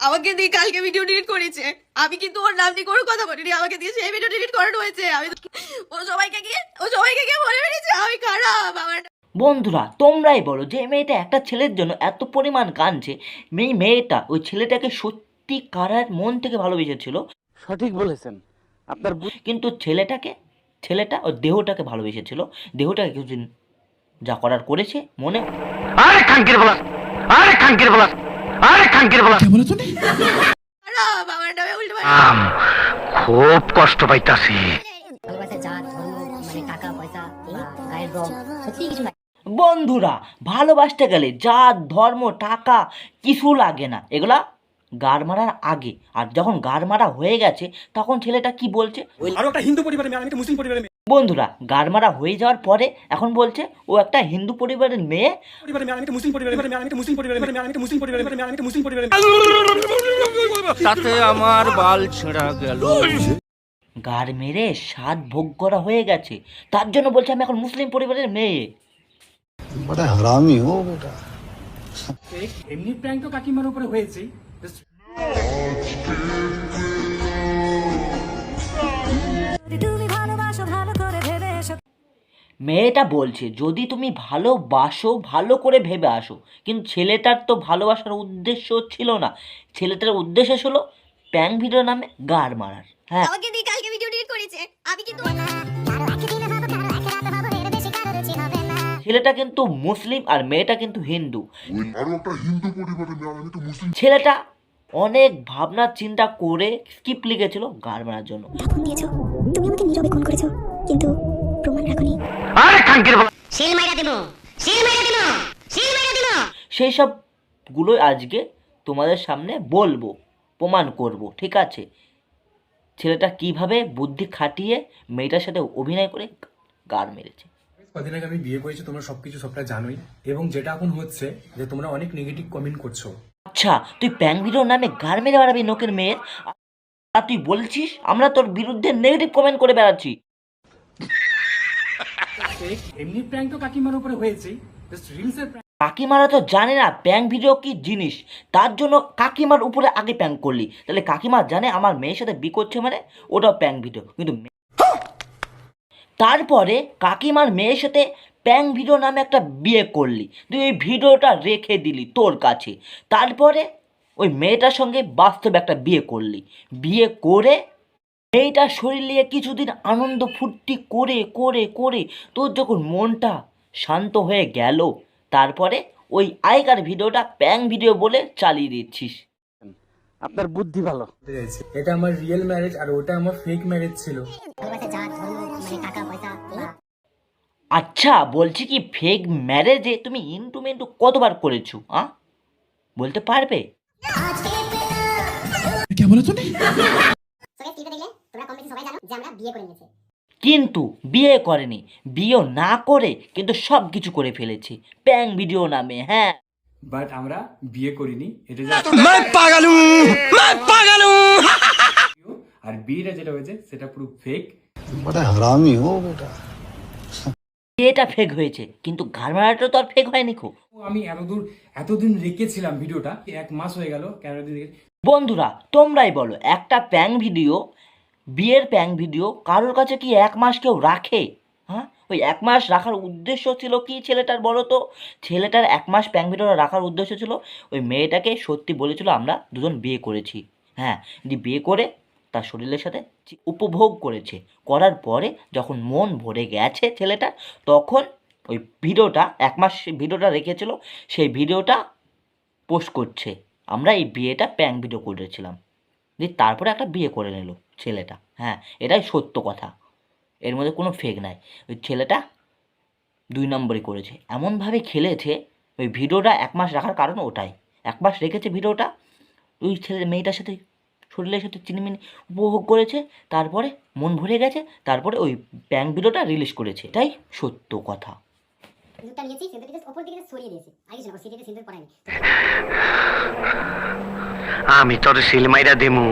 আমাকে দিয়ে কালকে ভিডিও ডিলিট করেছে। আমি কিন্তু ওর নাম নিয়ে কোনো কথা বলিনি আমাকে দিয়ে সেই ভিডিও ডিলিট করানো হয়েছে। আমি ও সবাইকে গিয়ে ও সবাইকে গিয়ে বলে বেরিয়েছে আমি খারাপ আমার বন্ধুরা তোমরাই বলো যে মেয়েটা একটা ছেলের জন্য এত পরিমাণ কাঁদছে। মেয়ে মেয়েটা ওই ছেলেটাকে সত্যি কারার মন থেকে ভালোবেসেছিল। সঠিক বলেছেন। আপনার কিন্তু ছেলেটাকে ছেলেটা ওর দেহটাকে ভালোবেসেছিল। দেহটাকে কিছুদিন যা করার করেছে মনে আরে খাঙ্কির বলা আরে খাঙ্কির বলা আরে খাঙ্কির বলা আম খুব কষ্ট পাইতাছি। মানে বন্ধুরা ভালোবাসতে গেলে জাত ধর্ম টাকা কিছু লাগে না। এগুলা গার মারার আগে। আর যখন গার মারা হয়ে গেছে তখন ছেলেটা কি বলছে? আরও একটা হিন্দু পরিবারের মেয়ে আমি একটা মুসলিম পরিবারের মেয়ে। বন্ধুরা গারমারা হয়ে যাওয়ার পরে এখন বলছে ও একটা হিন্দু পরিবারের মেয়ে। তাতে আমার বাল ছেঁড়া গেল। গার মেরে স্বাদ ভোগ করা হয়ে গেছে। তার জন্য বলছে আমি এখন মুসলিম পরিবারের মেয়ে। এমনি হয়েছে হয়েছেই Just মেয়েটা বলছে যদি তুমি ভালোবাসো ভালো করে ভেবে আসো। কিন্তু ছেলেটার তো ভালোবাসার উদ্দেশ্য ছিল না। ছেলেটার উদ্দেশ্য ছিল প্যাং ভিডিও নামে গার মারার। হ্যাঁ। আমাকে দিয়ে কালকে ভিডিও ডিলিট করেছে। আমি কিন্তু ছেলেটা কিন্তু মুসলিম আর মেয়েটা কিন্তু হিন্দু। ছেলেটা অনেক ভাবনা চিন্তা করে স্কিপ লিখেছিল গার মারার জন্য। তুমি আমাকে নীরবে খুন করেছ কিন্তু প্রমাণ রাখনি। আরে খাঙ্কির বলা শিল মাইরা দিব শিল মাইরা দিব শিল মাইরা দিব। সেই সবগুলোই আজকে তোমাদের সামনে বলব প্রমাণ করব ঠিক আছে? ছেলেটা কীভাবে বুদ্ধি খাটিয়ে মেয়েটার সাথে অভিনয় করে গার মেরেছে। কদিন আগে আমি বিয়ে করেছি তোমরা সবকিছু সবটা জানোই। এবং যেটা এখন হচ্ছে যে তোমরা অনেক নেগেটিভ কমেন্ট করছ। আচ্ছা তুই প্যাং ভিডিওর নামে গার মেরে বেড়াবি নোকের মেয়ের? আর তুই বলছিস? আমরা তোর বিরুদ্ধে নেগেটিভ কমেন্ট করে বেড়াচ্ছি। এমনি প্র্যাঙ্ক তো কাকিমার উপরে রিলসের কাকিমারা তো জানে না প্যাং ভিডিও কি জিনিস। তার জন্য কাকিমার উপরে আগে প্যাং করলি। তাহলে কাকিমা জানে আমার মেয়ের সাথে বি করছে মানে ওটাও প্যাং ভিডিও কিন্তু তারপরে কাকিমার মেয়ের সাথে প্যাং ভিডিও নামে একটা বিয়ে করলি। তুই ওই ভিডিওটা রেখে দিলি তোর কাছে। তারপরে ওই মেয়েটার সঙ্গে বাস্তবে একটা বিয়ে করলি। বিয়ে করে মেয়েটার শরীর নিয়ে কিছুদিন আনন্দ ফুর্তি করে করে করে তোর যখন মনটা শান্ত হয়ে গেল তারপরে ওই আগেকার ভিডিওটা প্যাং ভিডিও বলে চালিয়ে দিচ্ছিস। আপনার বুদ্ধি ভালো। এটা আমার রিয়েল ম্যারেজ আর ওটা আমার ফেক ম্যারেজ ছিল। মানে আচ্ছা বলছি কি ফেক ম্যারেজে তুমি ইন্টু মিন্টু কতবার করেছ আ? বলতে পারবে? সবাই টিভিতে দেখলে তোমরা কম বেশি সবাই জানো যে আমরা বিয়ে করে নিয়েছি কিন্তু বিয়ে করেনি বিয়ে না করে কিন্তু সব কিছু করে ফেলেছে প্যাং ভিডিও নামে হ্যাঁ বাট আমরা বিয়ে করিনি এটা আর বিয়েটা যেটা হয়েছে সেটা পুরো ফেক बड़ा हरामी हो बेटा বিয়েটা ফেক হয়েছে কিন্তু ঘর মারাটা তো আর ফেক হয়নি খুব আমি এতদূর এতদিন রেখেছিলাম ভিডিওটা এক মাস হয়ে গেল কেন দিন বন্ধুরা, তোমরাই বলো, একটা প্যাং ভিডিও বিয়ের প্যাং ভিডিও কারোর কাছে কি এক মাস কেউ রাখে? হ্যাঁ? ওই এক মাস রাখার উদ্দেশ্য ছিল কি ছেলেটার বলো তো? ছেলেটার এক মাস প্যাং ভিডিওটা রাখার উদ্দেশ্য ছিল, ওই মেয়েটাকে সত্যি বলেছিল আমরা দুজন বিয়ে করেছি। হ্যাঁ দিয়ে বিয়ে করে তার শরীরের সাথে উপভোগ করেছে। করার পরে যখন মন ভরে গেছে ছেলেটা, তখন ওই ভিডিওটা এক মাস ভিডিওটা রেখেছিল, সেই ভিডিওটা পোস্ট করছে। আমরা এই বিয়েটা প্যাং ভিডিও করেছিলাম। দিয়ে তারপরে একটা বিয়ে করে নিল ছেলেটা। হ্যাঁ এটাই সত্য কথা। এর মধ্যে কোনো ফেক নাই। ওই ছেলেটা দুই নম্বরই করেছে। এমনভাবে খেলেছে, ওই ভিডিওটা এক মাস রাখার কারণ ওটাই। এক মাস রেখেছে ভিডিওটা, ওই ছেলে মেয়েটার সাথে, শরীরের সাথে চিনিমিনি উপভোগ করেছে, তারপরে মন ভরে গেছে, তারপরে ওই প্যাং ভিডিওটা রিলিজ করেছে। এটাই সত্য কথা। নিয়েছি ওপর দিকে সরিয়ে আগে আমি তোর সিল মাইরা দিমু।